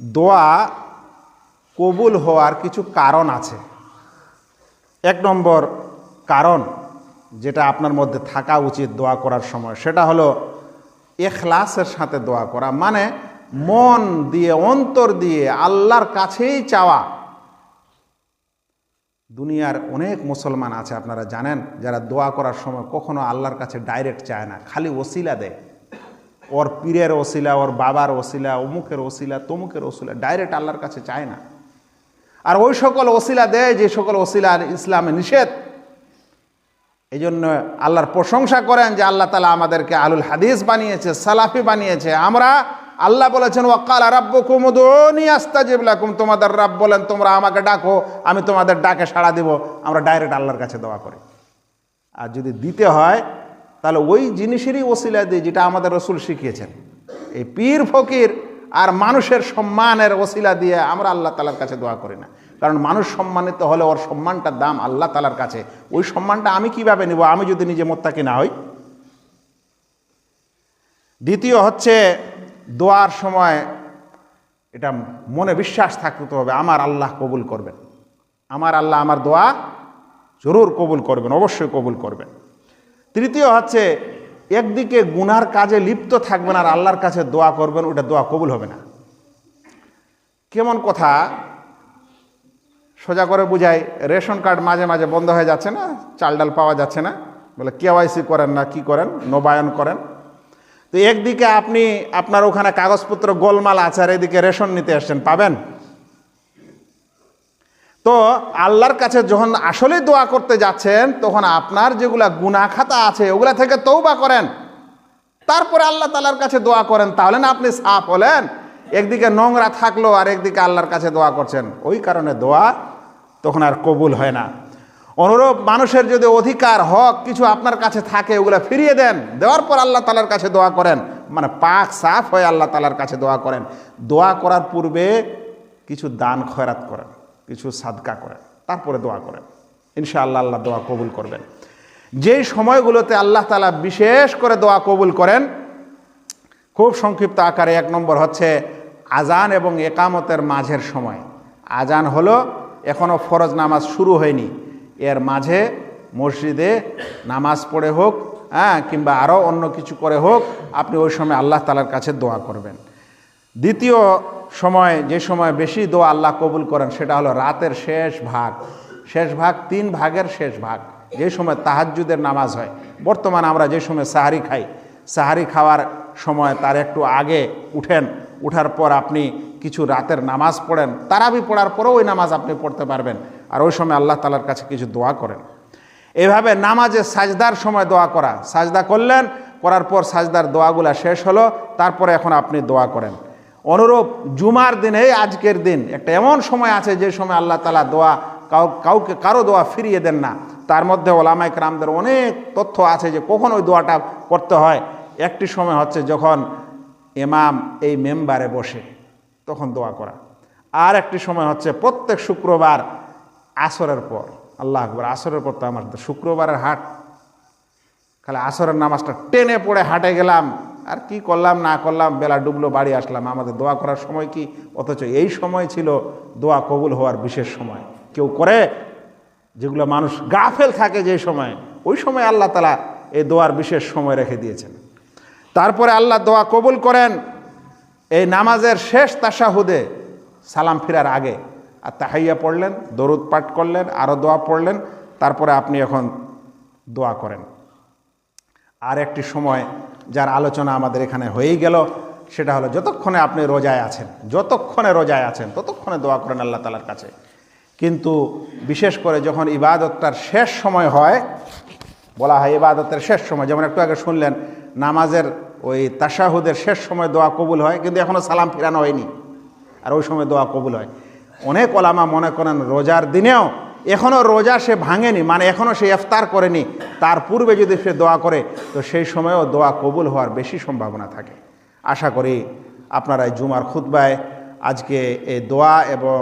দোয়া কবুল হওয়ার কিছু কারণ আছে। এক নম্বর কারণ যেটা আপনার মধ্যে থাকা উচিত দোয়া করার সময়, সেটা হলো এখলাসের সাথে দোয়া করা। মানে মন দিয়ে, অন্তর দিয়ে আল্লাহর কাছেই চাওয়া। দুনিয়ার অনেক মুসলমান আছে, আপনারা জানেন, যারা দোয়া করার সময় কখনো আল্লাহর কাছে ডাইরেক্ট চায় না, খালি ওসিলা দেয়। ওর পীরের ওসিলা, ওর বাবার ওসিলা, অমুকের ওসিলা, তমুকের ওসিলা ডাইরেক্ট আল্লাহর কাছে চায় না। আর ওই সকল ওসিলা দেয় যে সকল ওসিলা ইসলামে নিষেধ। এই জন্য আল্লাহর প্রশংসা করেন যে আল্লাহ তালা আমাদেরকে আলুল হাদিস বানিয়েছে, সালাফি বানিয়েছে। আমরা আল্লাহ বলেছেন, ওয়াকাল রাব্বু কুমুদনি আস্তাজিবলাকুম তোমাদের রাব বলেন, তোমরা আমাকে ডাকো, আমি তোমাদের ডাকে সাড়া দিব। আমরা ডাইরেক্ট আল্লাহর কাছে দোয়া করি। আর যদি দিতে হয় তাহলে ওই জিনিসেরই ওসিলা দিয়ে যেটা আমাদের রসুল শিখিয়েছেন। এই পীর, ফকির আর মানুষের সম্মানের ওসিলা দিয়ে আমরা আল্লাহ তালার কাছে দোয়া করি না। কারণ মানুষ সম্মানিত হলে ওর সম্মানটার দাম আল্লাহ তালার কাছে। ওই সম্মানটা আমি কীভাবে নিব? আমি যদি নিজে মোত্তাকি না হই? দ্বিতীয় হচ্ছে দোয়ার সময় এটা মনে বিশ্বাস থাকতে হবে, আমার আল্লাহ কবুল করবেন। আমার আল্লাহ আমার দোয়া জরুর কবুল করবেন, অবশ্যই কবুল করবেন। তৃতীয় হচ্ছে, একদিকে গুনার কাজে লিপ্ত থাকবেন আর আল্লাহর কাছে দোয়া করবেন, ওটা দোয়া কবুল হবে না। কেমন কথা? সোজা করে বুঝাই, রেশন কার্ড মাঝে মাঝে বন্ধ হয়ে যাচ্ছে না, চাল ডাল পাওয়া যাচ্ছে না। বলে কেওয়াইসি করেন না, কি করেন? নবায়ন করেন। তো একদিকে আপনি, আপনার ওখানে কাগজপত্র গোলমাল আছে, আর এদিকে রেশন নিতে আসছেন পাবেন? তো আল্লাহর কাছে যখন আসলে দোয়া করতে যাচ্ছেন, তখন আপনার যেগুলা গুনা খাতা আছে, ওগুলা থেকে তৌবা করেন। তারপরে আল্লাহ তালার কাছে দোয়া করেন, তাহলে না আপনি সাফ হলেন। একদিকে নোংরা থাকল আর একদিকে আল্লাহর কাছে দোয়া করছেন। ওই কারণে দোয়া তখন আর কবুল হয় না। অনুরূপ মানুষের যদি অধিকার, হক কিছু আপনার কাছে থাকে, ওগুলো ফিরিয়ে দেন। দেওয়ার পর আল্লাহ তালার কাছে দোয়া করেন। মানে পাক সাফ হয়ে আল্লাহ তালার কাছে দোয়া করেন। দোয়া করার পূর্বে কিছু দান খয়রাত করেন। কিছু সাদকা করেন, তারপরে দোয়া করেন। ইনশাআল্লাহ আল্লাহ দোয়া কবুল করবেন। যেই সময়গুলোতে আল্লাহ তালা বিশেষ করে দোয়া কবুল করেন, খুব সংক্ষিপ্ত আকারে এক নম্বর হচ্ছে আজান এবং একামতের মাঝের সময়। আজান হলো এখনও ফরজ নামাজ শুরু হয়নি। এর মাঝে মসজিদে নামাজ পড়ে হোক হ্যাঁ কিংবা আরও অন্য কিছু করে হোক, আপনি ওই সময় আল্লাহ তালার কাছে দোয়া করবেন। দ্বিতীয় সময়, যে সময় বেশি দোয়া আল্লাহ কবুল করেন, সেটা হলো রাতের শেষ ভাগ। শেষ ভাগ তিন ভাগের শেষ ভাগ। যে সময় তাহাজ্জুদের নামাজ হয়। বর্তমানে আমরা যে সময় সাহারি খাই, সাহারি খাওয়ার সময় তার একটু আগে উঠেন। উঠার পর আপনি কিছু রাতের নামাজ পড়েন। তারাবি পড়ার পরেও ওই নামাজ আপনি পড়তে পারবেন। আর ওই সময় আল্লাহ তালার কাছে কিছু দোয়া করেন। এভাবে নামাজে সাজদার সময় দোয়া করা। সাজদা করলেন, করার পর সাজদার দোয়াগুলা শেষ হলো। তারপরে এখন আপনি দোয়া করেন। অনুরূপ জুমার দিনে আজকের দিন। একটা এমন সময় আছে যে সময় আল্লাহ তালা দোয়া কাউ, কাউকে, কারও দোয়া ফিরিয়ে দেন না। তার মধ্যে ওলামাইক ক্রামদের অনেক তথ্য আছে যে কখন ওই দোয়াটা করতে হয়। একটি সময় হচ্ছে যখন এমাম এই মেম্বারে বসে, তখন দোয়া করা। আর একটি সময় হচ্ছে প্রত্যেক শুক্রবার আসরের পর। আল্লাহ আকবর, আসরের পর তো আমার শুক্রবারের হাট। খালি আসরের নামাজটা টেনে পড়ে হাটে গেলাম। আর কি করলাম, না করলাম, বেলা ডুবলো, বাড়ি আসলাম। আমাদের দোয়া করার সময় কি? অথচ এই সময় ছিল দোয়া কবুল হওয়ার বিশেষ সময়। কেউ করে, যেগুলো মানুষ গাফেল থাকে যে সময়, ওই সময় আল্লাহ তালা এই দোয়ার বিশেষ সময় রেখে দিয়েছেন। তারপরে আল্লাহ দোয়া কবুল করেন, এই নামাজের শেষ তাসাহুদে সালাম ফিরার আগে। আর তাহাইয়া পড়লেন, দরুদ পাঠ করলেন আরও দোয়া পড়লেন, তারপরে আপনি এখন দোয়া করেন। আর একটি সময় যার আলোচনা আমাদের এখানে হয়েই গেল, সেটা হলো যতক্ষণে আপনি রোজায় আছেন, যতক্ষণে রোজায় আছেন, ততক্ষণে দোয়া করেন আল্লাহ তালার কাছে। কিন্তু বিশেষ করে যখন ইবাদতটার শেষ সময় হয়, বলা হয় ইবাদতের শেষ সময়, যেমন একটু আগে শুনলেন, নামাজের ওই তাসাহুদের শেষ সময় দোয়া কবুল হয়, কিন্তু এখনও সালাম ফিরানো হয়নি, আর ওই সময় দোয়া কবুল হয়। অনেক ওলামা মনে করেন রোজার দিনেও এখনও রোজা সে ভাঙেনি মানে এখনও সে ইফতার করেনি তার পূর্বে যদি সে দোয়া করে, তো সেই সময়েও দোয়া কবুল হওয়ার বেশি সম্ভাবনা থাকে। আশা করি আপনারা এই জুমার খুতবায় আজকে এই দোয়া এবং